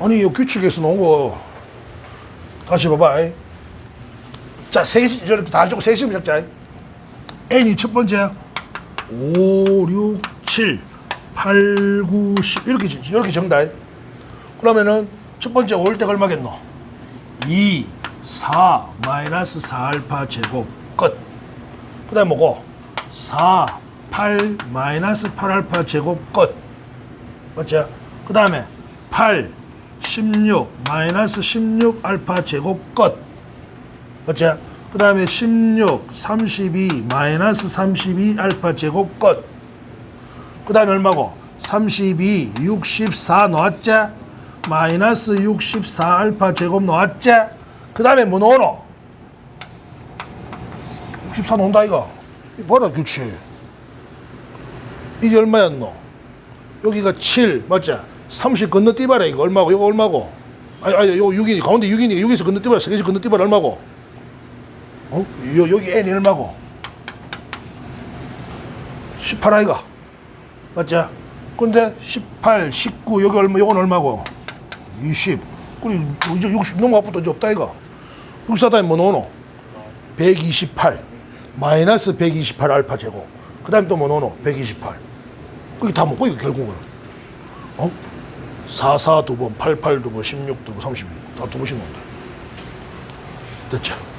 아니 이 규칙에서 나온 거 다시 봐봐. 이. 자, 셋이 저렇게 다 주고 셋이면 적자. n이 첫 번째 5, 6, 7, 8, 9, 10 이렇게 지- 이렇게 정다. 그러면은 첫 번째 올 때가 얼마겠노? 2, 4, 마이너스 4 알파 제곱 끝. 그 다음에 뭐고? 4, 8, 마이너스 8 알파 제곱 끝. 맞죠? 그 다음에 8, 16, 마이너스 16 알파 제곱 끝. 맞죠? 그 다음에 16, 32, 마이너스 32 알파 제곱 끝. 그 다음에 얼마고? 32, 64 나왔죠? 마이너스 64 알파 제곱 나왔죠? 그 다음에 뭐 나오노? 64 나온다 이거. 이 봐라 규칙. 이게 얼마였노? 여기가 7 맞죠? 30 건너뛰봐라 이거 얼마고 이거 얼마고? 아니 아니 요 6이니 가운데 6이니 6에서 건너뛰봐라 3개씩 건너뛰봐라 얼마고? 어? 요, 여기 n이 얼마고? 18 아이가 맞죠? 근데 18, 19 여기 얼마 요건 얼마고? 20 그리고 이제 60 넘어가부터 이제 없다 이거 64다음에 뭐 넣어노? 128 마이너스 128 알파 제곱 그 다음에 또 뭐 넣어노? 128 그게 다 먹고 이거 결국은 어? 44 두 번, 88 두 번, 16 두 번, 36다두 번씩 넣는다 됐죠?